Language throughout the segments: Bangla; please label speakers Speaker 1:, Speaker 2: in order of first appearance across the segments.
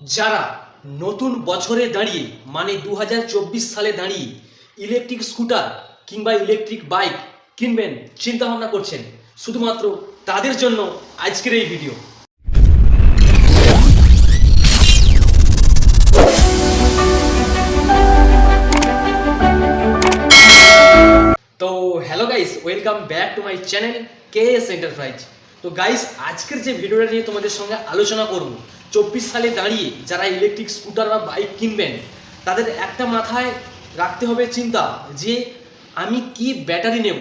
Speaker 1: যারা নতুন বছরে দাঁড়িয়ে মানে দু হাজার চব্বিশ সালে দাঁড়িয়ে ইলেকট্রিক স্কুটার কিংবা ইলেকট্রিক বাইক কিনবেন চিন্তা ভাবনা করছেন। শুধুমাত্র তাদের জন্য আজকের এই ভিডিও তো hello guys welcome back to my channel K S enterprise তো গাইস আজকের যে ভিডিওটা নিয়ে তোমাদের সঙ্গে আলোচনা করব, চব্বিশ সালে দাঁড়িয়ে যারা ইলেকট্রিক স্কুটার বা বাইক কিনবেন, তাদের একটা মাথায় রাখতে হবে চিন্তা যে আমি কি ব্যাটারি নেব?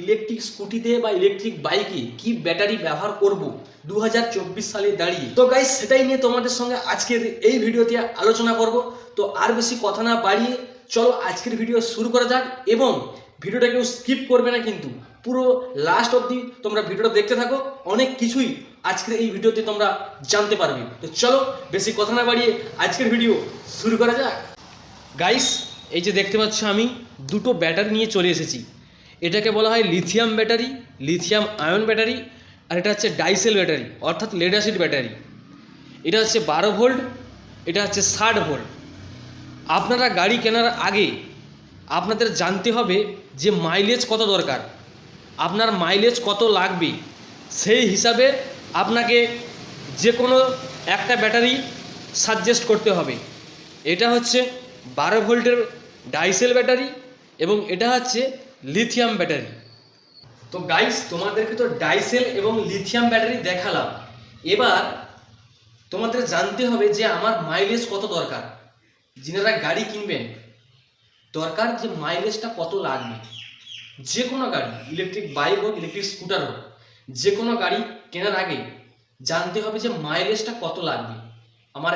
Speaker 1: ইলেকট্রিক স্কুটিতে বা ইলেকট্রিক বাইকে কি ব্যাটারি ব্যবহার করব দু হাজার চব্বিশ সালে দাঁড়িয়ে? তো গাইস সেটাই নিয়ে তোমাদের সঙ্গে আজকের এই ভিডিওতে আলোচনা করব। তো আর বেশি কথা না বাড়িয়ে চলো আজকের ভিডিও শুরু করা যাক এবং ভিডিওটা কেউ স্কিপ করবে না কিন্তু। পুরো লাস্ট অবধি তোমরা ভিডিওটা দেখতে থাকো, অনেক কিছুই আজকের এই ভিডিওতে তোমরা জানতে পারবে। তো চলো, বেশি কথা না বাড়িয়ে আজকের ভিডিও শুরু করা যাক। গাইস এই যে দেখতে পাচ্ছ আমি, দুটো ব্যাটারি নিয়ে চলে এসেছি। এটাকে বলা হয় lithium battery lithium ion battery আর এটা হচ্ছে ডাইসেল ব্যাটারি অর্থাৎ লেড অ্যাসিড ব্যাটারি এটা হচ্ছে বারো ভোল্ট এটা হচ্ছে ষাট ভোল্ট আপনারা গাড়ি কেনার আগে আপনাদের জানতে হবে যে মাইলেজ কত দরকার। আপনার মাইলেজ কত লাগবে। সেই হিসাবে আপনাকে যে কোনো একটা ব্যাটারি সাজেস্ট করতে হবে। এটা হচ্ছে বারো ভোল্টের ডাইসেল ব্যাটারি এবং এটা হচ্ছে লিথিয়াম ব্যাটারি। তো গাইস তোমাদেরকে তো ডাইসেল এবং লিথিয়াম ব্যাটারি দেখালাম। এবার তোমাদের জানতে হবে যে আমার মাইলেজ কত দরকার। যিনারা গাড়ি কিনবেন দরকার যে মাইলেজটা কত লাগবে। যে কোনো গাড়ি ইলেকট্রিক বাইক হোক ইলেকট্রিক স্কুটার হোক, যে কোনো গাড়ি কেনার আগে জানতে হবে যে মাইলেজটা কত লাগবে। আমার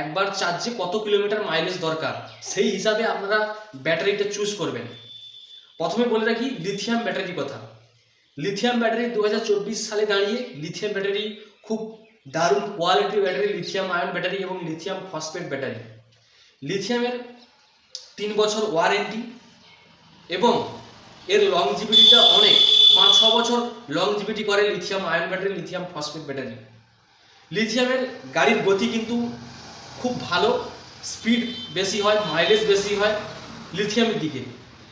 Speaker 1: একবার চার্জে কত কিলোমিটার মাইলেজ দরকার, সেই হিসাবে আপনারা ব্যাটারিটা চুজ করবেন। প্রথমে বলে রাখি লিথিয়াম ব্যাটারির কথা। লিথিয়াম ব্যাটারি দু হাজার চব্বিশ সালে দাঁড়িয়ে লিথিয়াম ব্যাটারি খুব দারুণ কোয়ালিটির ব্যাটারি লিথিয়াম আয়ন ব্যাটারি এবং লিথিয়াম ফসফেট ব্যাটারি লিথিয়ামের তিন বছর ওয়ারেন্টি এবং এর লংজিভিটিটা অনেক। পাঁচ, ছ বছর লংজিভিটি করে lithium ion battery lithium phosphate battery লিথিয়ামের গাড়ির গতি কিন্তু খুব ভালো স্পিড বেশি হয় মাইলেজ বেশি হয় লিথিয়ামের দিকে।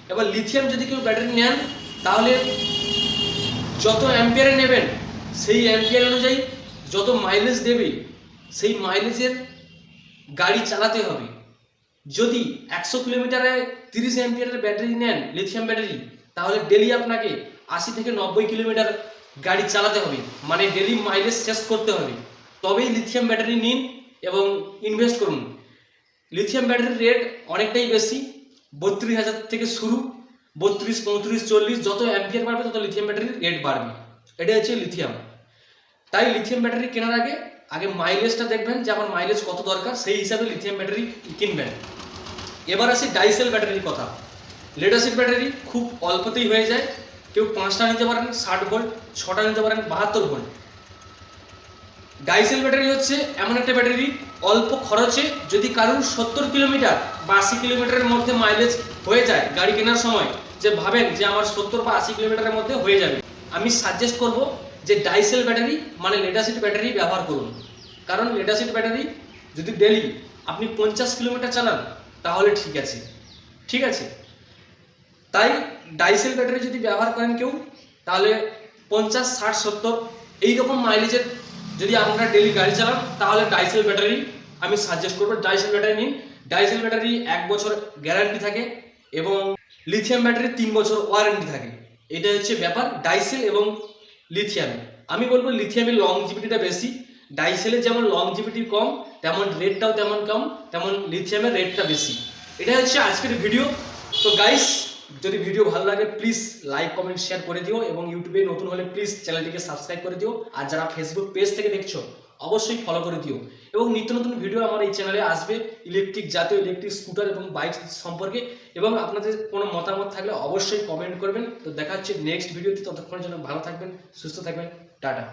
Speaker 1: এবার লিথিয়াম যদি কেউ ব্যাটারি নেন, তাহলে যত অ্যাম্পিয়ারে নেবেন, সেই অ্যাম্পিয়ার অনুযায়ী যত মাইলেজ দেবে, সেই মাইলেজের গাড়ি চালাতে হবে। যদি একশো কিলোমিটারে তিরিশ অ্যাম্পিয়ারের ব্যাটারি নেন লিথিয়াম ব্যাটারি তাহলে ডেলি আপনাকে আশি থেকে নব্বই কিলোমিটার গাড়ি চালাতে হবে। মানে ডেলি মাইলেজ শেষ করতে হবে। তবেই লিথিয়াম ব্যাটারি নিন এবং ইনভেস্ট করুন। লিথিয়াম ব্যাটারির রেট অনেকটাই বেশি, বত্রিশ হাজার থেকে শুরু, বত্রিশ, পঁয়ত্রিশ, চল্লিশ, যত অ্যাম্পিয়ার বাড়বে তত লিথিয়াম ব্যাটারির রেট বাড়বে। এটা হচ্ছে লিথিয়াম তাই লিথিয়াম ব্যাটারি কেনার আগে আগে মাইলেজটা দেখবেন যে আমার মাইলেজ কত দরকার, সেই হিসাবে লিথিয়াম ব্যাটারি কিনবেন। এবার আসি ডাইসেল ব্যাটারির কথা। লেড অ্যাসিড ব্যাটারি খুব অল্পতেই হয়ে যায়। কেউ পাঁচটা নিতে পারেন, ষাট ভোল্ট ছটা নিতে পারেন, বাহাত্তর ভোল্ট ডাইসেল ব্যাটারি হচ্ছে এমন একটা ব্যাটারি অল্প খরচে যদি কারোর সত্তর কিলোমিটার বা আশি কিলোমিটারের মধ্যে মাইলেজ হয়ে যায় গাড়ি কেনার সময়, যে ভাবেন যে আমার সত্তর বা আশি কিলোমিটারের মধ্যে হয়ে যাবে। আমি সাজেস্ট করব যে ডাইসেল ব্যাটারি মানে লেডাসিড ব্যাটারি ব্যবহার করুন। কারণ লেডাসিড ব্যাটারি যদি ডেলি আপনি পঞ্চাশ কিলোমিটার চালান, তাহলে ঠিক আছে। ঠিক আছে? তাই ডাইসেল ব্যাটারি যদি ব্যবহার করেন কেউ, তাহলে পঞ্চাশ, ষাট, সত্তর, এইরকম মাইলেজের যদি আপনারা ডেলি গাড়ি চালান, তাহলে ডাইসেল ব্যাটারি আমি সাজেস্ট করব। ডাইসেল ব্যাটারি নিন। ডাইসেল ব্যাটারি এক বছর গ্যারান্টি থাকে এবং লিথিয়াম ব্যাটারি তিন বছর ওয়ারেন্টি থাকে। এটা হচ্ছে ব্যাপার। ডাইসেল এবং লিথিয়ামে আমি বলব লিথিয়ামের লং লংজিভিটিটা বেশি। ডাইসেলের যেমন লং লংজিভিটি কম, তেমন রেটটাও তেমন কম, তেমন লিথিয়ামের রেটটা বেশি। এটা হচ্ছে আজকের ভিডিও তো গাইস যদি ভিডিও ভালো লাগে প্লিজ লাইক কমেন্ট শেয়ার করে দিও এবং ইউটিউবে নতুন হলে প্লিজ চ্যানেলটিকে সাবস্ক্রাইব করে দিও। আর যারা ফেসবুক পেজ থেকে দেখছ অবশ্যই ফলো করে দিও। এবং নিত্য নতুন ভিডিও আমার এই চ্যানেলে আসবে ইলেকট্রিক জাতীয় ইলেকট্রিক স্কুটার এবং বাইক সম্পর্কে। এবং আপনাদের কোনো মতামত থাকলে অবশ্যই কমেন্ট করবেন। তো দেখা হচ্ছে নেক্সট ভিডিওতে ততক্ষণের জন্য ভালো থাকবেন, সুস্থ থাকবেন, টাটা।